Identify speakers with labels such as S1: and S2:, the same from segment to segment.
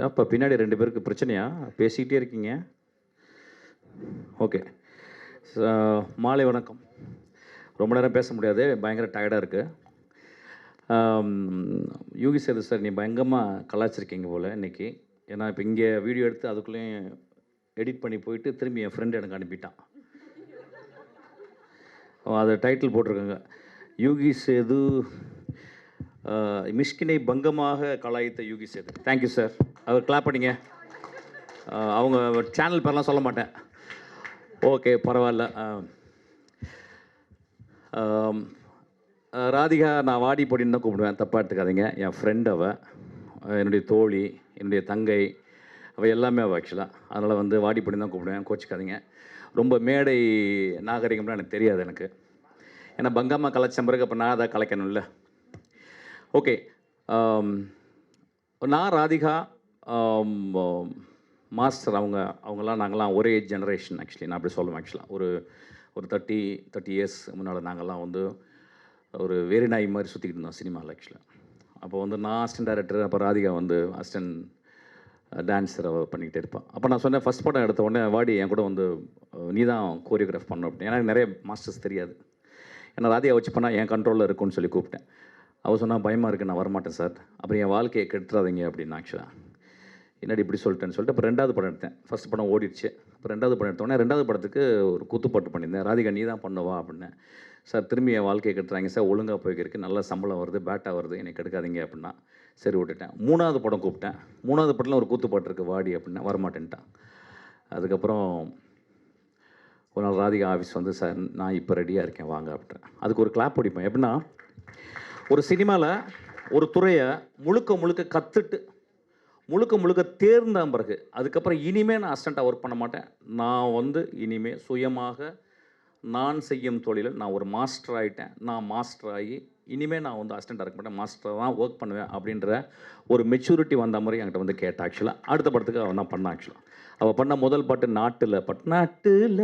S1: ஏப்பா பின்னாடி ரெண்டு பேருக்கு பிரச்சனையா? பேசிக்கிட்டே இருக்கீங்க. ஓகே. மாலை வணக்கம். ரொம்ப நேரம் பேச முடியாது பயங்கர டயர்டாக இருக்குது யூகி சேது சார் நீ பயங்கரமாக கலாச்சிருக்கீங்க போல் இன்னைக்கு. ஏன்னா இப்போ இங்கே வீடியோ எடுத்து அதுக்குள்ளேயும் எடிட் பண்ணி போயிட்டு திரும்பி என் ஃப்ரெண்டு எனக்கு அனுப்பிட்டான். அதை அது டைட்டில் போட்டிருக்காங்க. யூகி சேது மிஷ்கினை பங்கமாக கலாய்த்த Yugi Sethu. Thank you sir our clap பண்ணிங்க. அவங்க சேனல் பேர்லாம் சொல்ல மாட்டேன். ஓகே பரவாயில்ல. ராதிகா நான் வாடி பொடின்னு தான் கூப்பிடுவேன். தப்பாக எடுத்துக்காதீங்க. என் ஃப்ரெண்ட் அவள் என்னுடைய தோழி என்னுடைய தங்கை அவள் எல்லாமே அவள் ஆக்சுவலாக அதனால் வந்து வாடி பொடின்னு தான் கூப்பிடுவேன். கோச்சிக்காதீங்க. ரொம்ப மேடை நாகரிகம்லாம் எனக்கு தெரியாது எனக்கு. ஏன்னா பங்கம்மா கலைச்ச பிறகு அப்போ நான் அதை கலைக்கணும்ல. ஓகே நான் ராதிகா மாஸ்டர் அவங்க அவங்கெல்லாம் நாங்கள்லாம் ஒரே ஜெனரேஷன் ஆக்சுவலி நான் அப்படி சொல்லுவேன் ஆக்சுவலாக ஒரு ஒரு தேர்ட்டி தேர்ட்டி இயர்ஸ் முன்னால் நாங்கள்லாம் வந்து ஒரு வேறு நாய் மாதிரி சுற்றிக்கிட்டு இருந்தோம் சினிமாவில் ஆக்சுவலாக அப்போ வந்து நான் அசிஸ்டன்ட் டைரக்டர் அப்போ ராதிகா வந்து அசிஸ்டன்ட் டான்ஸர் பண்ணிக்கிட்டே இருப்பாள் அப்போ நான் சொன்னேன் ஃபஸ்ட் படம் எடுத்த உடனே வாடி என் கூட வந்து நீ தான் கோரியோகிராஃப் பண்ணணும் அப்படின்னு எனக்கு நிறைய மாஸ்டர்ஸ் தெரியாது. ஏன்னா ராதிகா வச்சு பண்ணால் என் கண்ட்ரோலில் இருக்கும்னு சொல்லி கூப்பிட்டேன். அவள் சொன்னால் பயமாக இருக்குது நான் வரமாட்டேன் சார் அப்புறம் என் வாழ்க்கையை கெடுத்துறாதீங்க அப்படின்னு ஆக்சுவலாக என்னடி இப்படி சொல்லிட்டேன்னு சொல்லிட்டு அப்புறம் ரெண்டாவது படம் எடுத்தேன். ஃபர்ஸ்ட் படம் ஓடிடுச்சு. அப்புறம் ரெண்டாவது படம் எடுத்தோடனே ரெண்டாவது படத்துக்கு ஒரு குத்துப்பாட்டு பண்ணியிருந்தேன். ராதிகா நீ தான் பண்ணுவா? அப்படின்னேன் சார் திரும்பி என் வாழ்க்கையை கட்டுறாங்க சார் ஒழுங்காக போய்க்கிருக்கு நல்ல சம்பளம் வருது பேட்டாக வருது. எனக்கு எடுக்காதீங்க அப்படின்னா சரி விட்டுட்டேன். மூணாவது படம் கூப்பிட்டேன். மூணாவது படத்தில் ஒரு கூத்துப்பாட்டு இருக்குது வாடி அப்படின்னா வரமாட்டேன்ட்டான். அதுக்கப்புறம் ஒரு நாள் ராதிகா ஆஃபீஸ் வந்து சார் நான் இப்போ ரெடியாக இருக்கேன். வாங்க அப்படின்றேன் அதுக்கு ஒரு கிளாப் பிடிப்பேன் எப்படின்னா ஒரு சினிமாவில் ஒரு துறையை முழுக்க முழுக்க கற்றுட்டு முழுக்க முழுக்க தேர்ந்த பிறகு அதுக்கப்புறம் இனிமேல் நான் அசிஸ்டண்ட்டாக ஒர்க் பண்ண மாட்டேன். நான் வந்து இனிமேல் சுயமாக நான் செய்யும் தொழிலில் நான் ஒரு மாஸ்டர் ஆகிட்டேன் நான் மாஸ்டர் ஆகி இனிமேல் நான் வந்து அசிஸ்டண்ட்டாக இருக்க மாட்டேன். மாஸ்டர் தான் ஒர்க் பண்ணுவேன் அப்படின்ற ஒரு மெச்சூரிட்டி வந்த மாதிரி என்கிட்ட வந்து கேட்டேன் ஆக்சுவலாக அடுத்த படத்துக்கு அவன் நான் பண்ண ஆக்சுவலாக அவள் பண்ண முதல் பாட்டு நாட்டில் பட் நாட்டில்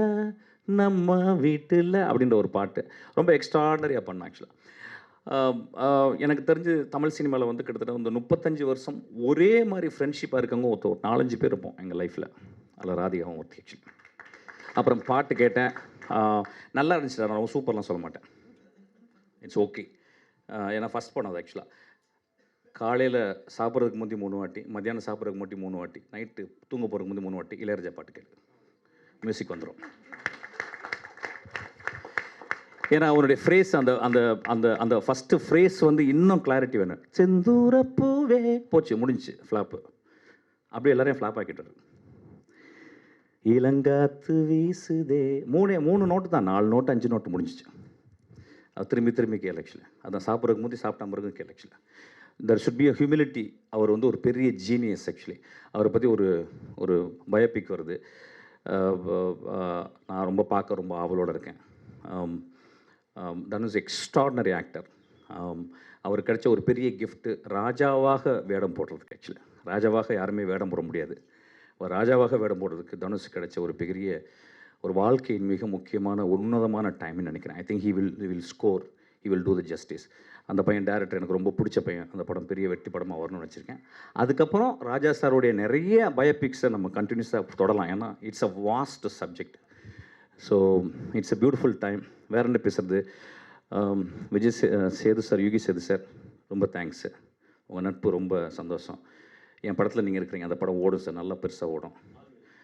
S1: நம்ம வீட்டில் அப்படின்ற ஒரு பாட்டு ரொம்ப எக்ஸ்ட்ராடனரியாக பண்ண ஆக்சுவலாக எனக்கு தெரிஞ்சு தமிழ் சினிமாவில் வந்து கிட்டத்தட்ட வந்து முப்பத்தஞ்சு வருஷம் ஒரே மாதிரி ஃப்ரெண்ட்ஷிப்பாக இருக்கவங்க ஒருத்தர் ஒரு நாலஞ்சு பேர் இருப்போம் எங்கள் லைஃப்பில் அதில் ராதிகாவும் ஒருத்தி ஆக்சுவலி அப்புறம் பாட்டு கேட்டேன். நல்லா இருந்துச்சு நான் சூப்பர்லாம் சொல்ல மாட்டேன். இட்ஸ் ஓகே ஏன்னா ஃபஸ்ட் படம் அது ஆக்சுவலாக காலையில் சாப்பிட்றதுக்கு முந்தி மூணு வாட்டி மத்தியானம் சாப்பிட்றதுக்கு முந்தி மூணு வாட்டி நைட்டு தூங்க போகிறதுக்கு முந்தி மூணு வாட்டி இளையராஜா பாட்டு கேட்டு மியூசிக் வந்துடும் ஏன்னா அவனுடைய ஃப்ரேஸ் அந்த அந்த அந்த அந்த ஃபஸ்ட்டு ஃப்ரேஸ் வந்து இன்னும் கிளாரிட்டி வேணும். செந்தூர பூவே. போச்சு முடிஞ்சுச்சு ஃப்ளாப்பு அப்படியே எல்லாரையும் ஃப்ளாப் ஆக்கிட்டாரு இளங்காத்து வீசுதே. மூணே மூணு நோட்டு தான். நாலு நோட்டு அஞ்சு நோட்டு முடிஞ்சிச்சு. அது திரும்பி திரும்பி கேள் ஆக்சுவலி அதான் சாப்பிட்றதுக்கு முந்தி சாப்பிட்டா பிறகு கேள் actually there should be a humility அவர் வந்து ஒரு பெரிய ஜீனியஸ் ஆக்சுவலி அவரை பற்றி ஒரு ஒரு பயோபிக் வருது. நான் ரொம்ப பார்க்க ரொம்ப ஆவலோடு இருக்கேன். தனுஷ் எக்ஸ்ட்ராடனரி ஆக்டர் அவர் கிடைச்ச ஒரு பெரிய கிஃப்ட்டு ராஜாவாக வேடம் போடுறதுக்கு ஆக்சுவலி ராஜாவாக யாருமே வேடம் போட முடியாது. அவர் ராஜாவாக வேடம் போடுறதுக்கு தனுஷ் கிடைச்ச ஒரு பெரிய ஒரு வாழ்க்கையின் மிக முக்கியமான உன்னதமான டைம்னு நினைக்கிறேன். I think he will will score he will do the justice அந்த பையன் டேரக்டர் எனக்கு ரொம்ப பிடிச்ச பையன். அந்த படம் பெரிய வெற்றி படமாக வரணும்னு வச்சுருக்கேன் அதுக்கப்புறம் ராஜா சாருடைய நிறைய பயோபிக்ஸை நம்ம கண்டினியூஸாக தொடரலாம் ஏன்னா it's a vast subject so it's a beautiful time வேற என்ன பேசுறது? விஜய் சே- சேது சார் யுகி சேது சார் ரொம்ப தேங்க்ஸ் சார் உங்கள் நட்பு ரொம்ப சந்தோஷம். என் படத்தில் நீங்கள் இருக்கிறீங்க அந்த படம் ஓடும் சார் நல்லா பெருசாக ஓடும்.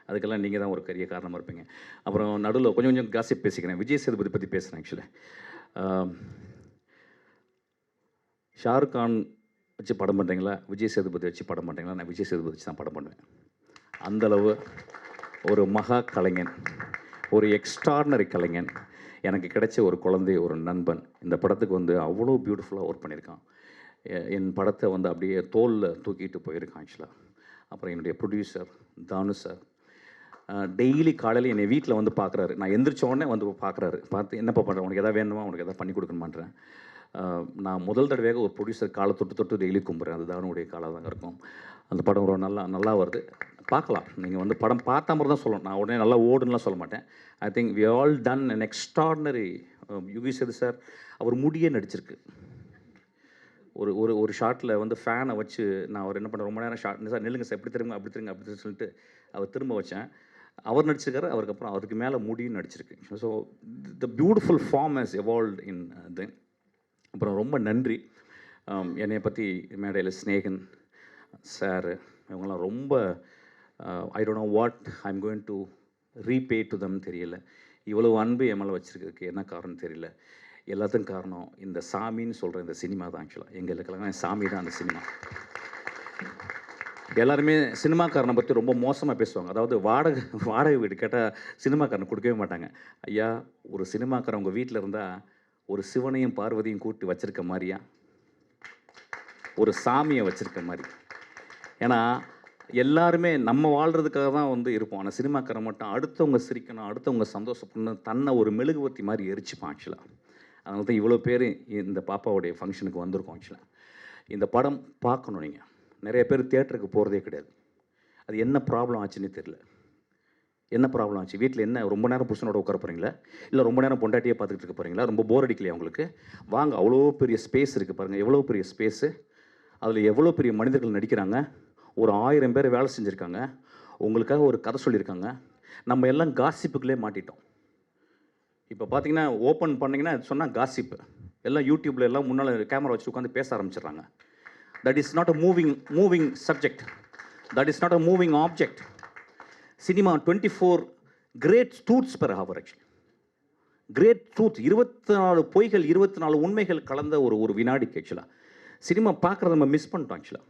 S1: அதுக்கெல்லாம் நீங்கள் தான் ஒரு பெரிய காரணமாக இருப்பீங்க. அப்புறம் நடுவில் கொஞ்சம் கொஞ்சம் காசிப் பேசிக்கிறேன். விஜய் சேதுபதி பற்றி பேசுகிறேன் ஆக்சுவலி ஷாருக் கான் வச்சு படம் பண்ணுறீங்களா விஜய் சேதுபதி வச்சு படம் பண்ணுறீங்களா நான் விஜய் சேதுபதி வச்சு தான் படம் பண்ணுவேன். அந்தளவு ஒரு மகா கலைஞன். ஒரு எக்ஸ்ட்ரானரி கலைஞன். எனக்கு கிடைச்ச ஒரு குழந்தை ஒரு நண்பன். இந்த படத்துக்கு வந்து அவ்வளோ பியூட்டிஃபுல்லாக ஒர்க் பண்ணியிருக்கான். என் படத்தை வந்து அப்படியே தோலில் தூக்கிட்டு போயிருக்கான் ஆக்சுவலாக அப்புறம் என்னுடைய ப்ரொடியூசர் தானு சார் டெய்லி காலையில் என்னை வீட்டில் வந்து பார்க்குறாரு நான் எந்திரிச்ச உடனே வந்து பார்க்குறாரு பார்த்து என்னப்பா பண்ணுறேன் உனக்கு எதாவது வேணுமா? உனக்கு எதாவது பண்ணி கொடுக்கணுமான்றேன். நான் முதல் தடவையாக ஒரு ப்ரொடியூசர் காலை தொட்டு தொட்டு டெய்லி கும்புறேன். அது தானுடைய காலாக தான் இருக்கும். அந்த படம் ரொம்ப நல்லா நல்லா வருது. பார்க்கலாம். நீங்கள் வந்து படம் பார்த்த மாதிரி தான் சொல்லணும். நான் உடனே நல்லா ஓடுன்னுலாம் சொல்ல மாட்டேன். I think we all done an extraordinary Yugi Sethu sir? அவர் முடியே நடிச்சிருக்கு. ஒரு ஒரு ஒரு ஷாட்டில் வந்து ஃபேனை வச்சு நான் அவர் என்ன பண்ண ரொம்ப நேரம் ஷாட் சார் நில்லுங்க சார் இப்படி திரும்ப அப்படி திரும்ப அப்படி சொல்லிட்டு அவர் திரும்ப வச்சேன். அவர் நடிச்சிருக்காரு அவருக்கு அப்புறம் மேலே முடியும் நடிச்சிருக்கு. So the beautiful form has evolve in then அப்புறம் ரொம்ப நன்றி. Um, என்னை பற்றி மேடையில் ஸ்னேகன் சார் இவங்கெல்லாம் ரொம்ப I don't know what I am going to repay to them தெரியல. இவ்வளவு அன்பு என் மேலே வச்சுருக்கிறதுக்கு என்ன காரணம் தெரியல. எல்லாத்துக்கும் காரணம் இந்த சாமின்னு சொல்கிற இந்த சினிமா தான் ஆக்சுவலாக எங்களுக்கெல்லாம் சாமி தான் அந்த சினிமா. எல்லாருமே சினிமாக்காரனை பற்றி ரொம்ப மோசமாக பேசுவாங்க. அதாவது வாடகை வாடகை வீடு கேட்டால் சினிமாக்காரனை கொடுக்கவே மாட்டாங்க. ஐயா ஒரு சினிமாக்காரன் உங்கள் வீட்டில் இருந்தால் ஒரு சிவனையும் பார்வதியும் கூட்டி வச்சுருக்க மாதிரியா? ஒரு சாமியை வச்சுருக்க மாதிரி. ஏன்னா எல்லாருமே நம்ம வாழ்கிறதுக்காக தான் வந்து இருப்போம். ஆனால் சினிமாக்கார மட்டும் அடுத்தவங்க சிரிக்கணும் அடுத்தவங்க சந்தோஷப்படணும் தன்னை ஒரு மெழுகுவர்த்தி மாதிரி எரிச்சுப்பான் ஆக்சுவலாக அதனால தான் இவ்வளோ பேர் இந்த பாப்பாவுடைய ஃபங்க்ஷனுக்கு வந்திருக்கோம் ஆக்சுவலாக இந்த படம் பார்க்கணும் நீங்கள் நிறைய பேர் தேட்டருக்கு போகிறதே கிடையாது. அது என்ன ப்ராப்ளம் ஆச்சுன்னே தெரியல. என்ன ப்ராப்ளம் ஆச்சு? வீட்டில் என்ன ரொம்ப நேரம் புருஷனோட உட்கார போகிறீங்களா இல்லை ரொம்ப நேரம் பொண்டாட்டியே பார்த்துக்கிட்டு இருக்க போகிறீங்களா ரொம்ப போர் அடிக்கலையா உங்களுக்கு? வாங்க அவ்வளோ பெரிய ஸ்பேஸ் இருக்குது பாருங்கள் எவ்வளோ பெரிய ஸ்பேஸு அதில் எவ்வளோ பெரிய மனிதர்கள் நடிக்கிறாங்க? ஒரு ஆயிரம் பேர் வேலை செஞ்சுருக்காங்க. உங்களுக்காக ஒரு கதை சொல்லியிருக்காங்க நம்ம எல்லாம் காசிப்புக்குள்ளே மாட்டிட்டோம். இப்போ பார்த்தீங்கன்னா ஓப்பன் பண்ணிங்கன்னா சொன்னால் காசிப்பு. எல்லாம் யூடியூப்ல எல்லாம் முன்னால் கேமரா வச்சு உட்காந்து பேச ஆரம்பிச்சிடுறாங்க. That is not a moving moving subject that is not a moving object cinema twenty four great studs per hour actually great truth இருபத்தி நாலு பொய்கள் இருபத்தி நாலு உண்மைகள் கலந்த ஒரு ஒரு வினாடிக்கு ஆக்சுவலாக சினிமா பார்க்குறத நம்ம மிஸ் பண்ணிட்டோம் ஆக்சுவலாக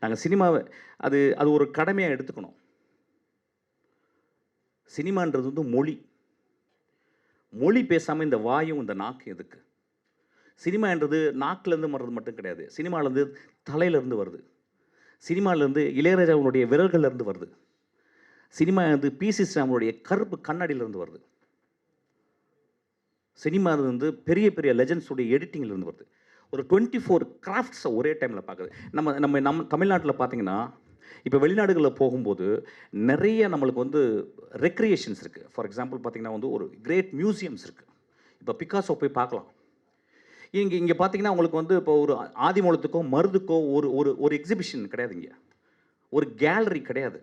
S1: நாங்கள் சினிமாவை அது அது ஒரு கடமையாக எடுத்துக்கணும். சினிமான்றது வந்து மொழி. மொழி பேசாமல் இந்த வாயும் இந்த நாக்கு எதுக்கு? சினிமான்றது நாக்குலேருந்து வர்றது மட்டும் கிடையாது. சினிமாவிலேருந்து தலையிலேருந்து வருது. சினிமாவிலேருந்து இளையராஜாவுடைய விரல்கள்லேருந்து வருது. சினிமா வந்து பிசி ஸ்ராமனுடைய கருப்பு கண்ணாடியிலேருந்து வருது. சினிமா வந்து பெரிய பெரிய லெஜண்ட்ஸுடைய எடிட்டிங்லேருந்து வருது. ஒரு டுவெண்ட்டி ஃபோர் கிராஃப்ட்ஸை ஒரே டைமில் பார்க்குது நம்ம நம்ம நம்ம தமிழ்நாட்டில் பார்த்தீங்கன்னா இப்போ வெளிநாடுகளில் போகும்போது நிறைய நம்மளுக்கு வந்து ரெக்ரியேஷன்ஸ் இருக்குது ஃபார் எக்ஸாம்பிள் பார்த்தீங்கன்னா வந்து ஒரு கிரேட் மியூசியம்ஸ் இருக்குது இப்போ பிகாசோ போய் பார்க்கலாம் இங்கே இங்கே பார்த்தீங்கன்னா உங்களுக்கு வந்து இப்போ ஒரு ஆதிமூலத்துக்கோ மருதுக்கோ ஒரு ஒரு ஒரு எக்ஸிபிஷன் கிடையாது இங்கே. ஒரு கேலரி கிடையாது.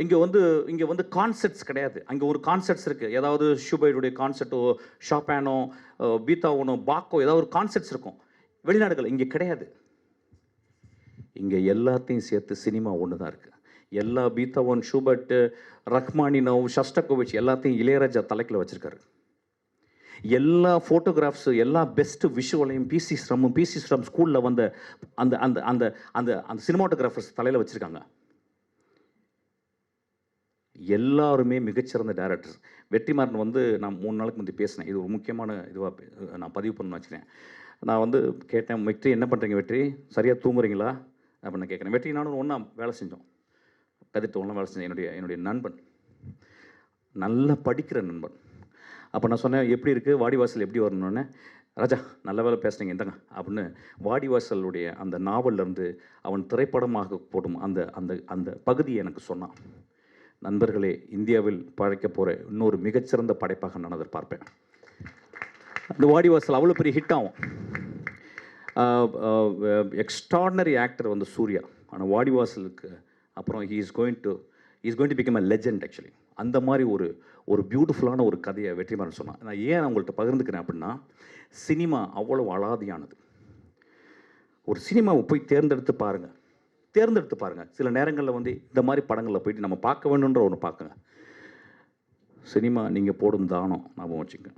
S1: இங்கே வந்து இங்கே வந்து கான்செர்ட்ஸ் கிடையாது. அங்கே ஒரு கான்செர்ட்ஸ் இருக்குது ஏதாவது ஷூபைடுடைய கான்செர்ட்டோ ஷாப்பேனோ பீத்தாவோனோ பாக்கோ ஏதாவது ஒரு கான்செர்ட்ஸ் இருக்கும். வெளிநாடுகள் இங்கே கிடையாது. இங்கே எல்லாத்தையும் சேர்த்து சினிமா ஒன்று தான் இருக்குது எல்லா பீத்தாவோன் ஷூபர்ட்டு ரஹ்மானினோ ஷஸ்டகோவிச் எல்லாத்தையும் இளையராஜா தலைக்கில் வச்சுருக்காரு. எல்லா ஃபோட்டோகிராஃப்ஸு எல்லா பெஸ்ட்டு விஷுவலையும் பிசி ஸ்ரம்மும் பிசி ஸ்ரம் ஸ்கூலில் வந்த அந்த அந்த அந்த அந்த அந்த சினிமாட்டோகிராஃபர்ஸ் தலையில் வச்சுருக்காங்க. எல்லாருமே மிகச்சிறந்த டேரக்டர்ஸ் வெற்றிமாறன் வந்து நான் மூணு நாளுக்கு முந்தைய பேசினேன். இது ஒரு முக்கியமான இதுவாக நான் பதிவு பண்ணணும்னு வச்சுக்கிறேன் நான் வந்து கேட்டேன் வெற்றி என்ன பண்ணுறீங்க வெற்றி? சரியாக தூங்குறீங்களா? அப்படின்னு கேட்குறேன். வெற்றி நானும் ஒன்றா வேலை செஞ்சோம். கதிர்த்து ஒன்றா வேலை செஞ்சேன். என்னுடைய என்னுடைய நண்பன். நல்லா படிக்கிற நண்பன். அப்போ நான் சொன்னேன் எப்படி இருக்குது வாடிவாசல் எப்படி வரணுன்னே ராஜா நல்ல வேலை பேசுனீங்க. இந்தாங்க. அப்படின்னு வாடிவாசலுடைய அந்த நாவல்லேருந்து அவன் திரைப்படமாக போடும் அந்த அந்த அந்த பகுதியை எனக்கு சொன்னான். நண்பர்களே இந்தியாவில் பழைக்க போகிற இன்னொரு மிகச்சிறந்த படைப்பாக நான் அதை பார்ப்பேன். அந்த வாடிவாசல் அவ்வளோ பெரிய ஹிட் ஆகும். எக்ஸ்ட்ரானரி ஆக்டர் வந்து சூர்யா. ஆனால் வாடிவாசலுக்கு அப்புறம் he is going to is going to become a legend actually அந்த மாதிரி ஒரு ஒரு பியூட்டிஃபுல்லான ஒரு கதையை வெற்றிமாறன் சொன்னான். நான் ஏன் உங்கள்கிட்ட பகிர்ந்துக்கிறேன் அப்படின்னா சினிமா அவ்வளோ அலாதியானது. ஒரு சினிமாவை போய் தேர்ந்தெடுத்து பாருங்கள் தேர்ந்தெடுத்து பாருங்கள் சில நேரங்களில் வந்து இந்த மாதிரி படங்களில் போயிட்டு நம்ம பார்க்க வேணுன்ற ஒன்று பார்க்குங்க. சினிமா நீங்கள் போடும் தானம் ஞாபகம் வச்சுங்க.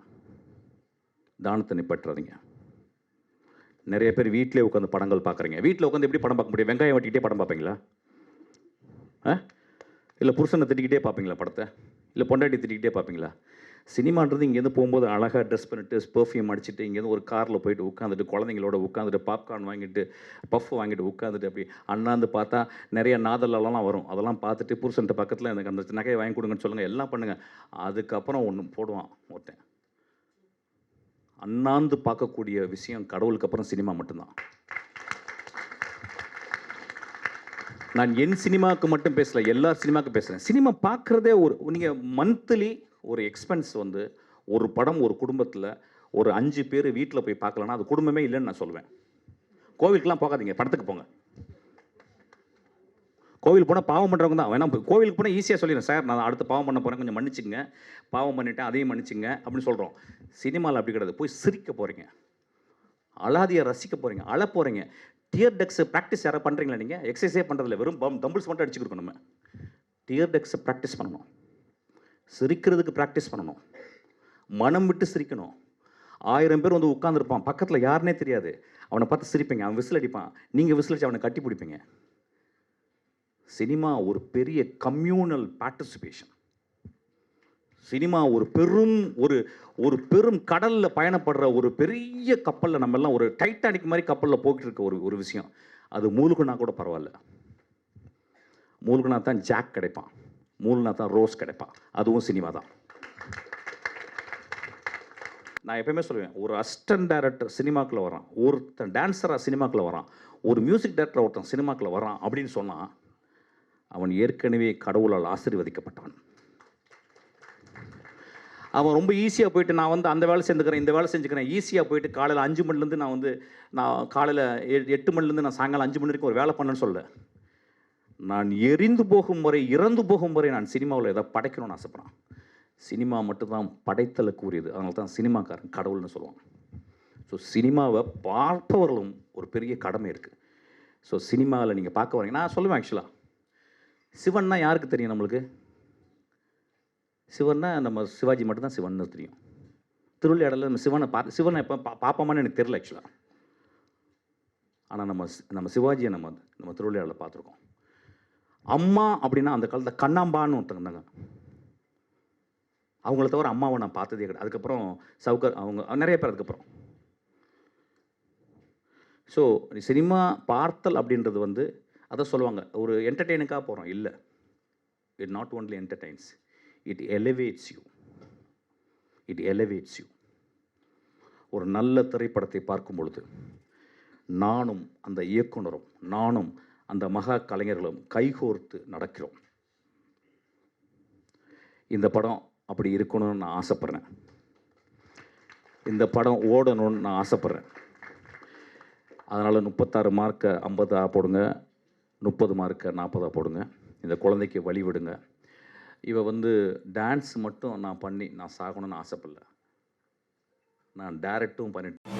S1: தானத்தை நிப்பற்றாதீங்க நிறைய பேர் வீட்டிலே உட்காந்து படங்கள் பார்க்குறீங்க. வீட்டில் உட்காந்து எப்படி படம் பார்க்க முடியும்? வெங்காயம் வெட்டிக்கிட்டே படம் பார்ப்பீங்களா? ஆ? இல்லை புருஷனை திட்டிக்கிட்டே பார்ப்பீங்களா படத்தை? இல்லை பொண்டாட்டி திட்டிக்கிட்டே பார்ப்பீங்களா? சினிமான்றது இங்கேருந்து போகும்போது அழகாக ட்ரெஸ் பண்ணிட்டு பெர்ஃப்யூம் அடிச்சுட்டு இங்கேருந்து ஒரு காரில் போயிட்டு உட்காந்துட்டு குழந்தைங்களோட உட்காந்துட்டு பாப்கார்ன் வாங்கிட்டு பஃப் வாங்கிட்டு உட்காந்துட்டு அப்படி அண்ணாந்து பார்த்தா நிறைய நாதலெல்லாம் வரும். அதெல்லாம் பார்த்துட்டு புருஷன்ட்ட பக்கத்தில் எனக்கு அந்த நகையை வாங்கி கொடுங்கன்னு சொல்லுங்கள் எல்லாம் பண்ணுங்கள் அதுக்கப்புறம் ஒன்று போடுவான் ஒருத்தன். அண்ணாந்து பார்க்கக்கூடிய விஷயம் கடவுளுக்கு அப்புறம் சினிமா மட்டும்தான். நான் என் சினிமாவுக்கு மட்டும் பேசலை எல்லா சினிமாவுக்கும் பேசுகிறேன் சினிமா பார்க்குறதே ஒரு நீங்கள் மந்த்லி ஒரு எக்ஸ்பென்ஸ் வந்து ஒரு படம் ஒரு குடும்பத்தில் ஒரு அஞ்சு பேர் வீட்டில் போய் பார்க்கலன்னா அது குடும்பமே இல்லைன்னு நான் சொல்லுவேன். கோவிலுக்குலாம் போகாதீங்க படத்துக்கு போங்க. கோவில் போனால் பாவம் பண்ணுறவங்க தான். வேணா கோவிலுக்கு போனால் ஈஸியாக சொல்லிடுறேன். சார் நான் அடுத்து பாவம் பண்ண போகிறேன் கொஞ்சம் மன்னிச்சுங்க பாவம் பண்ணிவிட்டேன் அதையும் மன்னிச்சுங்க அப்படின்னு சொல்கிறோம் சினிமாவில் அப்படி கிடையாது. போய் சிரிக்க போகிறீங்க அலாதியை ரசிக்க போகிறீங்க அழ போகிறீங்க டியர் டெக்ஸ் ப்ராக்டிஸ் யாராவது பண்ணுறீங்களா நீங்கள் எக்ஸசைஸே பண்ணுறதில்ல வெறும் பம் டம்பிள்ஸ் மட்டும் அடிச்சுக்கிட்டு நம்ம. டியர் டெக்ஸை ப்ராக்டிஸ் பண்ணணும். சிரிக்கிறதுக்கு ப்ராக்டிஸ் பண்ணணும். மனம் விட்டு சிரிக்கணும். ஆயிரம் பேர் வந்து உட்காந்துருப்பான் பக்கத்தில் யாருனே தெரியாது. அவனை பார்த்து சிரிப்பீங்க. அவன் விசில் அடிப்பான். நீங்கள் விசில் அடிச்சு அவனை கட்டி பிடிப்பீங்க. சினிமா ஒரு பெரிய கம்யூனல் பார்ட்டிசிபேஷன் சினிமா ஒரு பெரும் ஒரு ஒரு பெரும் கடலில் பயணப்படுற ஒரு பெரிய கப்பலில் நம்ம எல்லாம் ஒரு டைட்டானிக் மாதிரி கப்பலில் போய்கிட்டு இருக்க ஒரு ஒரு விஷயம். அது மூழ்குனா கூட பரவாயில்ல. மூழ்குனா தான் ஜாக் கிடைப்பான். மூழ்குனா தான் ரோஸ் கிடைப்பான் அதுவும் சினிமா தான். நான் எப்பயுமே சொல்லுவேன் ஒரு அசிஸ்டன்ட் டைரக்டர் சினிமாக்குள்ளே வரான் ஒருத்தன் டான்ஸராக சினிமாக்குள்ளே வரான் ஒரு மியூசிக் டைரக்டர் ஒருத்தன் சினிமாக்குள்ளே வரான் அப்படின்னு சொன்னால் அவன் ஏற்கனவே கடவுளால் ஆசீர்வதிக்கப்பட்டான் அவன் ரொம்ப ஈஸியாக போயிட்டு நான் வந்து அந்த வேலை செஞ்சுக்கிறேன் இந்த வேலை செஞ்சுக்கிறேன் ஈஸியாக போயிட்டு காலையில் அஞ்சு மணிலேருந்து நான் வந்து நான் காலையில் எட்டு மணிலேருந்து நான் சாயங்காலம் அஞ்சு மணி வரைக்கும் ஒரு வேலை பண்ணேன்னு சொல்ல நான் எரிந்து போகும் வரை இறந்து போகும் வரை நான் சினிமாவில் எதை படைக்கணும்னு ஆசைப்பட்றான். சினிமா மட்டும்தான் படைத்தலுக்கு உரியது அதனால தான் சினிமாக்காரன் கடவுள்னு சொல்லுவாங்க ஸோ சினிமாவை பார்ப்பவர்களும் ஒரு பெரிய கடமை இருக்குது ஸோ சினிமாவில் நீங்கள் பார்க்க வரீங்க. நான் சொல்லுவேன் ஆக்சுவலாக சிவன்னா யாருக்கு தெரியும் நம்மளுக்கு? சிவன்னா நம்ம சிவாஜி மட்டும்தான் சிவன்னு தெரியும். திருவிளையாடலில் நம்ம சிவனை பார்த்து சிவனை எப்போ பா பார்ப்போமான்னு எனக்கு தெரியல ஆக்சுவலாக ஆனால் நம்ம சி- நம்ம சிவாஜியை நம்ம நம்ம திருவிளையாடலில் பார்த்துருக்கோம். அம்மா அப்படின்னா அந்த காலத்தில் கண்ணாம்பான்னு ஒருத்தங்க இருந்தாங்க. அவங்கள தவிர அம்மாவை நான் பார்த்ததே கிடையாது. அதுக்கப்புறம் சவுக்கர் அவங்க நிறைய பேர் அதுக்கப்புறம். ஸோ சினிமா பார்த்தல் அப்படின்றது வந்து அதை சொல்லுவாங்க. ஒரு என்டர்டெயினுக்காக போகிறோம் இல்லை. It not only entertains it elevates you it elevates you ஒரு நல்ல திரைப்படத்தை பார்க்கும் பொழுது நானும் அந்த இயக்குனரும் நானும் அந்த மகா கலைஞர்களும் கைகோர்த்து நடக்கிறோம். இந்த படம் அப்படி இருக்கணும்னு நான் ஆசைப்பட்றேன். இந்த படம் ஓடணும்னு நான் ஆசைப்பட்றேன். அதனால் முப்பத்தாறு மார்க்கை ஐம்பதா போடுங்க முப்பது மார்க்கை நாற்பதா போடுங்க. இந்த குழந்தைக்கு வழி விடுங்க. இவ வந்து டான்ஸ் மட்டும் நான் பண்ணி நான் சாகணும்னு ஆசைப்படல. நான் டேரக்டும் பண்ணிட்டு